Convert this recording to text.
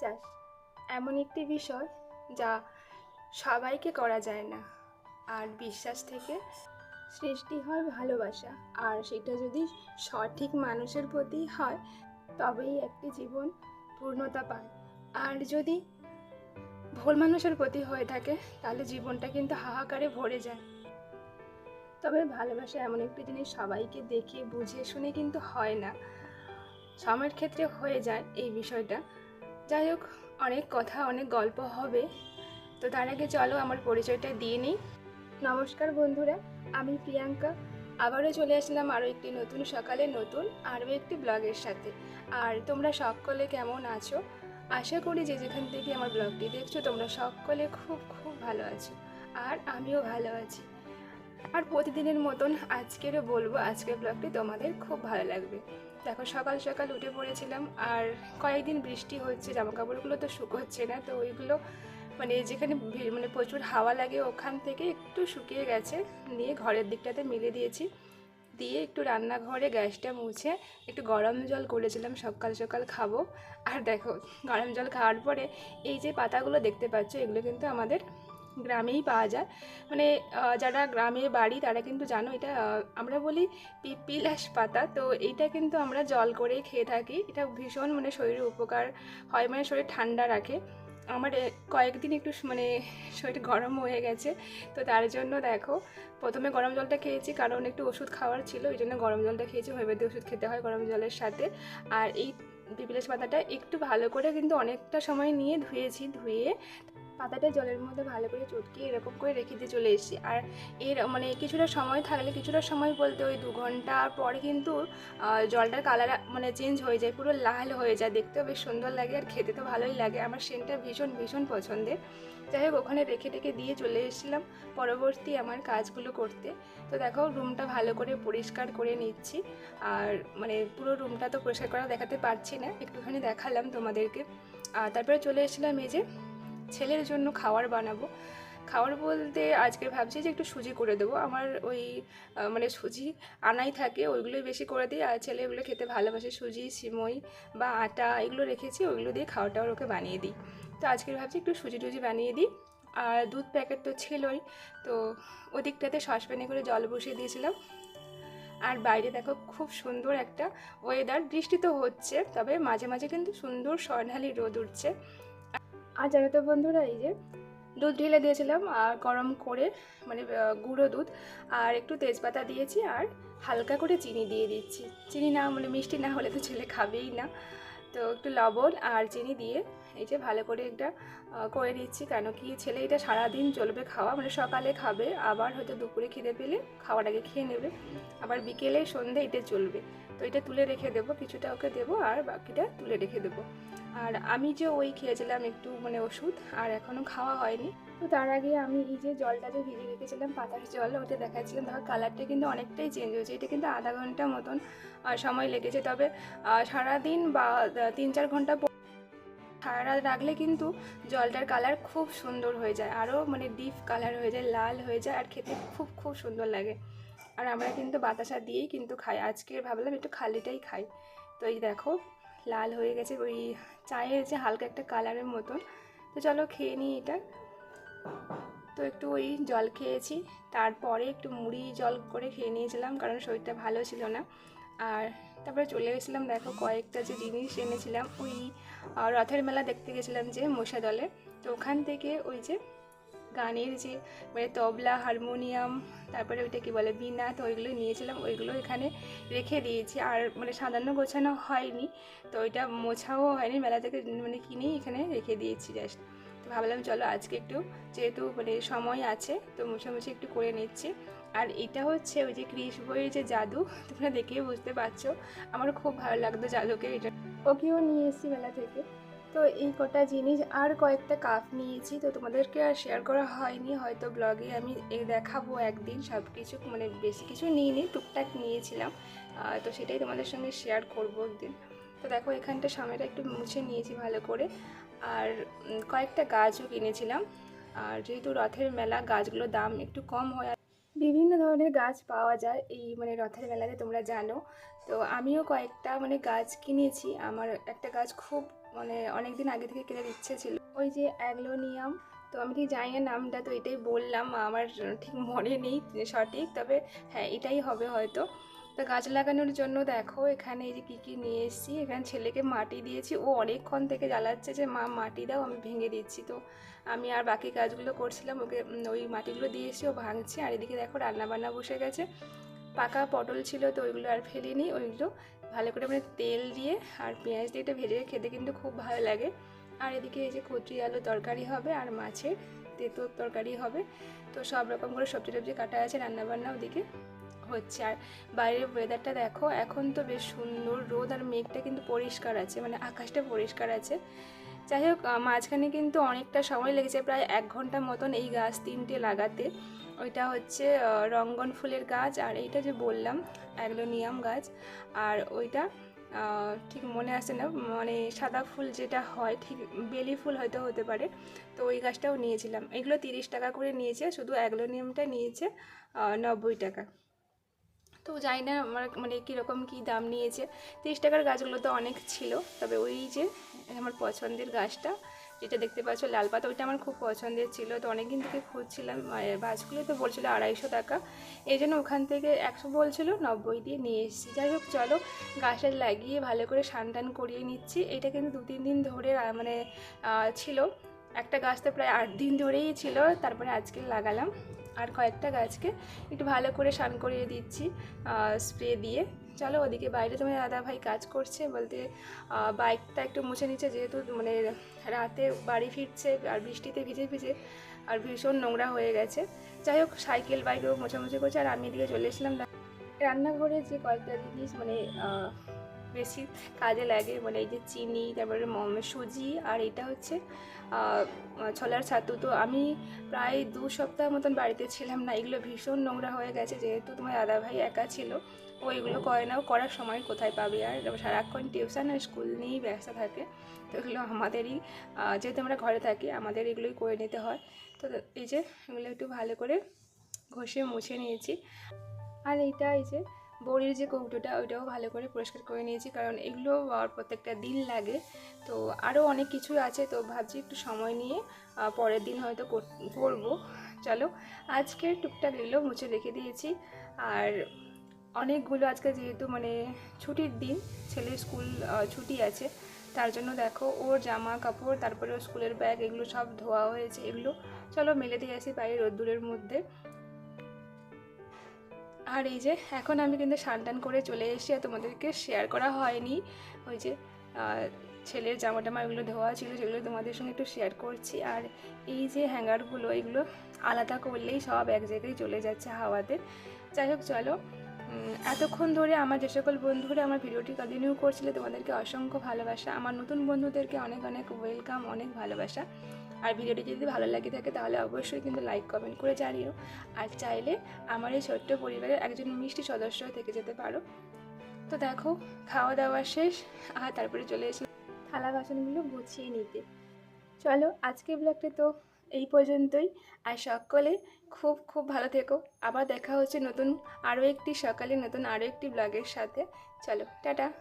বিশ্বাস, এমন একটি বিষয় যা সবাইকে করা যায় না। আর বিশ্বাস থেকে সৃষ্টি হয় ভালোবাসা। আর সেটা যদি সঠিক মানুষের প্রতি হয়, তবেই একটি জীবন পূর্ণতা পায়। আর যদি ভুল মানুষের প্রতি হয়ে থাকে, তাহলে জীবনটা কিন্তু হাহাকারে ভরে যায়। তবে ভালোবাসা এমন একটি জিনিস সবাইকে দেখে বুঝে শুনে কিন্তু হয় না। সময়ের ক্ষেত্রে হয়ে যায় এই বিষয়টা। যাই হোক, অনেক কথা, অনেক গল্প হবে। তো তার আগে চলো, আমার পরিচয়টা দিয়ে নিই। নমস্কার বন্ধুরা, আমি প্রিয়াঙ্কা। আবারও চলে আসলাম আরও একটি নতুন সকালে, নতুন আরও একটি ব্লগের সাথে। আর তোমরা সকলে কেমন আছো? আশা করি যে যেখান থেকে আমার ব্লগটি দেখছ, তোমরা সকলে খুব খুব ভালো আছো। আর আমিও ভালো আছি। আর প্রতিদিনের মতন আজকেরও বলব আজকের ব্লগটি তোমাদের খুব ভালো লাগবে। দেখো সকাল সকাল উঠে পড়েছিলাম আর কয়েকদিন বৃষ্টি হচ্ছে জামা কাপড়গুলো তো শুকোচ্ছে না, তো ওইগুলো মানে যেখানে মানে প্রচুর হাওয়া লাগে ওখান থেকে একটু শুকিয়ে গেছে, নিয়ে ঘরের দিকটাতে মিলে দিয়েছি। দিয়ে একটু রান্নাঘরে গ্যাসটা মুছে একটু গরম জল করেছিলাম, সকাল সকাল খাব। আর দেখো গরম জল খাওয়ার পরে এই যে পাতাগুলো দেখতে পাচ্ছ, এগুলো কিন্তু আমাদের গ্রামেই পাওয়া যায়। মানে যারা গ্রামে বাড়ি তারা কিন্তু জানো এটা আমরা বলি পিপিলাস পাতা। তো এইটা কিন্তু আমরা জল করেই খেয়ে থাকি। এটা ভীষণ মানে শরীরে উপকার হয় মানে শরীর ঠান্ডা রাখে। আমার কয়েকদিন একটু মানে শরীর গরম হয়ে গেছে। তো তার জন্য দেখো, প্রথমে গরম জলটা খেয়েছি কারণ একটু ওষুধ খাওয়ার ছিল ওই জন্য গরম জলটা খেয়েছি। হোমিওপ্যাথি ওষুধ খেতে হয় গরম জলের সাথে। আর এই পিপিলাস পাতাটা একটু ভালো করে কিন্তু অনেকটা সময় নিয়ে ধুয়েছি, ধুয়ে পাতাটা জলের মধ্যে ভালো করে চটকে এরকম করে রেখে দিয়ে চলে এসেছি। আর এর মানে কিছুটা সময় থাকলে কিছুটা সময় বলতে ওই দু ঘণ্টা পরে কিন্তু জলটার কালার মানে চেঞ্জ হয়ে যায়, পুরো লাল হয়ে যায়। দেখতেও বেশ সুন্দর লাগে আর খেতে তো ভালোই লাগে। আমার সেন্টটা ভীষণ ভীষণ পছন্দের। যাই হোক, ওখানে রেখে টেখে দিয়ে চলে এসেছিলাম পরবর্তী আমার কাজগুলো করতে। তো দেখো রুমটা ভালো করে পরিষ্কার করে নিচ্ছি। আর মানে পুরো রুমটা তো পরিষ্কার করা দেখাতে পারছি না। একটুখানি দেখালাম তোমাদেরকে। আর তারপরে চলে এসেছিলাম এই যে ছেলের জন্য খাবার বানাবো। খাবার বলতে আজকে ভাবছি যে একটু সুজি করে দেবো। আমার ওই মানে সুজি আনাই থাকে, ওইগুলোই বেশি করে দিই। আর ছেলে এগুলো খেতে ভালোবাসে সুজি, সিমই বা আটা, এগুলো রেখেছি, ওইগুলো দিয়ে খাওয়া ওকে বানিয়ে দিই। তো আজকে ভাবছি একটু সুজি টুজি বানিয়ে দিই। আর দুধ প্যাকেট তো ছিলই, তো ওদিকটাতে সসপ্যানে করে জল বসিয়ে দিয়েছিলাম। আর বাইরে দেখো খুব সুন্দর একটা ওয়েদার বৃষ্টি তো হচ্ছে, তবে মাঝে মাঝে কিন্তু সুন্দর স্বর্ণালী রোদ উঠছে। আর জানো তো বন্ধুরা, এই যে দুধ ঢেলে দিয়েছিলাম আর গরম করে মানে গুঁড়ো দুধ আর একটু তেজপাতা দিয়েছি আর হালকা করে চিনি দিয়ে দিচ্ছি। চিনি না মানে মিষ্টি না হলে তো ছেলে খাবেই না। তো একটু লবণ আর চিনি দিয়ে এই যে ভালো করে একটা করে দিচ্ছি কেন কি ছেলে এটা সারাদিন চলবে খাওয়া মানে সকালে খাবে, আবার হয়তো দুপুরে খিদে পেলে খাওয়ার আগে খেয়ে নেবে। আবার বিকেলে সন্ধে এটা চলবে। তো এটা তুলে রেখে দেবো, কিছুটা ওকে দেবো আর বাকিটা তুলে রেখে দেবো। আর আমি যে ওই খেয়েছিলাম একটু মানে ওষুধ, আর এখনও খাওয়া হয়নি। তো তার আগে আমি এই যে জলটা যে ভিজিয়ে রেখেছিলাম, পাতার জল ওটা দেখাচ্ছিলাম। দেখো কালারটা কিন্তু অনেকটাই চেঞ্জ হয়েছে। এটা কিন্তু আধা ঘণ্টা মতন সময় লেগেছে। তবে সারাদিন বা তিন চার ঘণ্টা সারা রাত রাখলে কিন্তু জলটার কালার খুব সুন্দর হয়ে যায়। আরও মানে ডিপ কালার হয়ে যায়, লাল হয়ে যায়, আর খেতে খুব খুব সুন্দর লাগে। আর আমরা কিন্তু বাতাসা দিয়েই কিন্তু খাই। আজকে ভাবলাম একটু খালিটাই খাই। তো এই দেখো লাল হয়ে গেছে, ওই চায়ের যে হালকা একটা কালারের মতন। তো চলো খেয়ে নিই এটা। তো একটু ওই জল খেয়েছি, তারপরে একটু মুড়ি জল করে খেয়ে নিয়েছিলাম, কারণ শরীরটা ভালো ছিল না। আর তারপরে চলে গেছিলাম দেখো কয়েকটা যে জিনিস এনেছিলাম, ওই রথের মেলা দেখতে গেছিলাম যে মশা দলে তো ওখান থেকে ওই যে গানের যে মানে তবলা, হারমোনিয়াম, তারপরে ওইটা কি বলে বীণা তো ওইগুলো নিয়েছিলাম, ওইগুলো এখানে রেখে দিয়েছি। আর মানে সাজানো গোছানো হয়নি, তো ওইটা মোছাও হয়নি, মেলা থেকে মানে কিনেই এখানে রেখে দিয়েছি জাস্ট তো ভাবলাম চলো আজকে একটু, যেহেতু মানে সময় আছে, তো মুছামুছি একটু করে নিচ্ছি। আর এটা হচ্ছে ওই যে ক্রিস বইয়ের যে জাদু, তোমরা দেখেই বুঝতে পারছ, আমার খুব ভালো লাগতো জাদুকে, এটা। ওকেও নিয়ে এসেছি মেলা থেকে। তো এই কটা জিনিস আর কয়েকটা কাপ নিয়েছি, তো তোমাদেরকে আর শেয়ার করা হয়নি। হয়তো ব্লগে আমি দেখাবো একদিন সব কিছু মানে বেশি কিছু নিইনি, টুকটাক নিয়েছিলাম। তো সেটাই তোমাদের সঙ্গে শেয়ার করব একদিন। তো দেখো, এখানটা সামনেটা একটু মুছে নিয়েছি ভালো করে। আর কয়েকটা গাছও কিনেছিলাম। আর যেহেতু রথের মেলা গাছগুলোর দাম একটু কম হয়। বিভিন্ন ধরনের গাছ পাওয়া যায় এই মানে রথের মেলাতে, তোমরা জানো। তো আমিও কয়েকটা মানে গাছ কিনেছি। আমার একটা গাছ খুব মানে অনেক দিন আগে থেকে কেনার ইচ্ছে ছিল। ওই যে অ্যাগলোনিয়াম, তো আমি ঠিক জানি না নামটা, তো এটাই বললাম, আমার ঠিক মনে নেই সঠিক, তবে হ্যাঁ এটাই হবে হয়তো। তো গাছ লাগানোর জন্য দেখো, এখানে এই যে কী কী নিয়ে এসেছি, এখানে ছেলেকে মাটি দিয়েছি, ও অনেকক্ষণ থেকে জ্বালাচ্ছে যে, মা, মাটি দাও, আমি ভেঙে দিচ্ছি। তো আমি আর বাকি কাজগুলো করছিলাম, ওকে ওই মাটিগুলো দিয়ে এসেছি ও ভাঙছে, আর এদিকে দেখো রান্নাবান্না বসে গেছে। পাকা পটল ছিল, তো ওইগুলো আর ফেলিনি, ওইগুলো ভালো করে মানে তেল দিয়ে আর পেঁয়াজ দিয়ে এটা ভেজে খেতে কিন্তু খুব ভালো লাগে। আর এদিকে এই যে কচুরি আলু তরকারি হবে আর মাছের তেঁতুর তরকারি হবে। তো সব রকম করে সবজি টবজি কাটা আছে রান্নাবান্না ওদিকে হচ্ছে। আর বাইরের ওয়েদারটা দেখো, এখন তো বেশ সুন্দর রোদ আর মেঘটা কিন্তু পরিষ্কার আছে মানে আকাশটা পরিষ্কার আছে। যাই হোক মাঝখানে কিন্তু অনেকটা সময় লেগেছে, প্রায় এক ঘণ্টা মতন এই গাছ তিনটে লাগাতে। ওইটা হচ্ছে রঙ্গন ফুলের গাছ আর এইটা যে বললাম, অ্যাগ্লোনিয়াম গাছ। আর ওইটা ঠিক মনে আসে না মানে সাদা ফুল যেটা হয়, ঠিক বেলি ফুল হয়তো হতে পারে। তো ওই গাছটাও নিয়েছিলাম। এগুলো তিরিশ টাকা করে নিয়েছে, শুধু অ্যাগ্লোনিয়ামটা নিয়েছে নব্বই টাকা। তো জানি না আমার মানে কীরকম কী দাম নিয়েছে। তিরিশ টাকার গাছগুলো তো অনেক ছিল, তবে ওই যে আমার পছন্দের গাছটা যেটা দেখতে পাচ্ছ, লাল পাতা, ওইটা আমার খুব পছন্দের ছিল। তো অনেকদিন থেকে খুঁজছিলাম গাছগুলো তো বলছিল আড়াইশো টাকা। এই জন্য ওখান থেকে একশো বলছিল, নব্বই দিয়ে নিয়ে এসেছি। যাই হোক, চলো গাছটা লাগিয়ে ভালো করে সান টান করিয়ে নিচ্ছি। এটা কিন্তু দু, তিন দিন ধরে মানে ছিল। একটা গাছ তো প্রায় আট দিন ধরেই ছিল, তারপরে আজকে লাগালাম। আর কয়েকটা গাছকে একটু ভালো করে স্নান করিয়ে দিচ্ছি স্প্রে দিয়ে। চলো ওদিকে বাইরে তোমার দাদা ভাই কাজ করছে বলতে বাইকটা একটু মুছে নিচ্ছে যেহেতু মানে রাতে বাড়ি ফিরছে আর বৃষ্টিতে ভিজে ভিজে আর ভীষণ নোংরা হয়ে গেছে। যাই হোক, সাইকেল বাইকও মোছামুছি করছে আর আমি এদিকে চলে এসেছিলাম। রান্নাঘরে যে কয়েকটা জিনিস মানে বেশি কাজে লাগে। মানে এই যে চিনি, তারপরে সুজি আর এটা হচ্ছে ছোলার ছাতু। তো আমি প্রায় দু সপ্তাহ মতন বাড়িতে ছিলাম না, এগুলো ভীষণ নোংরা হয়ে গেছে। যেহেতু তোমার দাদা ভাই একা ছিল, ও এগুলো করে না করার সময় কোথায় পাবে? আর সারাক্ষণ টিউশন আর স্কুল নিয়েই ব্যস্ত থাকে। তো এগুলো আমাদেরই যেহেতু আমরা ঘরে থাকি, আমাদের এগুলোই করে নিতে হয়। তো এই যে, এগুলো একটু ভালো করে ঘষে মুছে নিয়েছি। আর এইটা এই যে বড়ির যে কৌটোটা, ওইটাও ভালো করে পরিষ্কার করে নিয়েছি, কারণ এগুলো প্রত্যেকটা দিন লাগে। তো আরও অনেক কিছু আছে, তো ভাবছি একটু সময় নিয়ে পরের দিন হয়তো কর- করব। চলো আজকে টুকটাক এগুলো মুছে রেখে দিয়েছি। আর অনেকগুলো আজকে যেহেতু মানে ছুটির দিন, ছেলের স্কুল ছুটি আছে, তার জন্য দেখো ওর জামা কাপড়, তারপরে স্কুলের ব্যাগ, এগুলো সব ধোয়া হয়েছে, এগুলো চলো মেলে দিয়ে আসি বাইরে রোদ্দুরের মধ্যে। আর এই যে এখন আমি কিন্তু টান করে চলে এসেছি আর তোমাদেরকে শেয়ার করা হয়নি। ওই যে ছেলের জামা টামা এগুলো ধোয়া ছিল সেগুলো তোমাদের সঙ্গে একটু শেয়ার করছি। আর এই যে হ্যাঙ্গারগুলো এগুলো আলাদা করলেই সব এক জায়গায় চলে যাচ্ছে হাওয়াতে। যাই হোক, চলো। এতক্ষণ ধরে আমার যে সকল বন্ধুরা আমার ভিডিওটি কন্টিনিউ করছিলে, তোমাদেরকে অসংখ্য ভালোবাসা। আমার নতুন বন্ধুদেরকে অনেক অনেক ওয়েলকাম অনেক ভালোবাসা। আর ভিডিওটি যদি ভালো লাগে থাকে তাহলে অবশ্যই কিন্তু লাইক, কমেন্ট করে জানিও। আর চাইলে আমার এই ছোট্ট পরিবারের একজন মিষ্টি সদস্য থেকে যেতে পারো। তো দেখো, খাওয়া দাওয়া শেষ, আর তারপরে চলে এসে। থালা বাসনগুলো গুছিয়ে নিতে। চলো আজকে ব্লগটা তো এই পর্যন্তই। আর সকলে খুব খুব ভালো থেকো। আবার দেখা হচ্ছে নতুন আরও একটি সকালে নতুন আরও একটি ব্লগের সাথে। চলো, টাটা।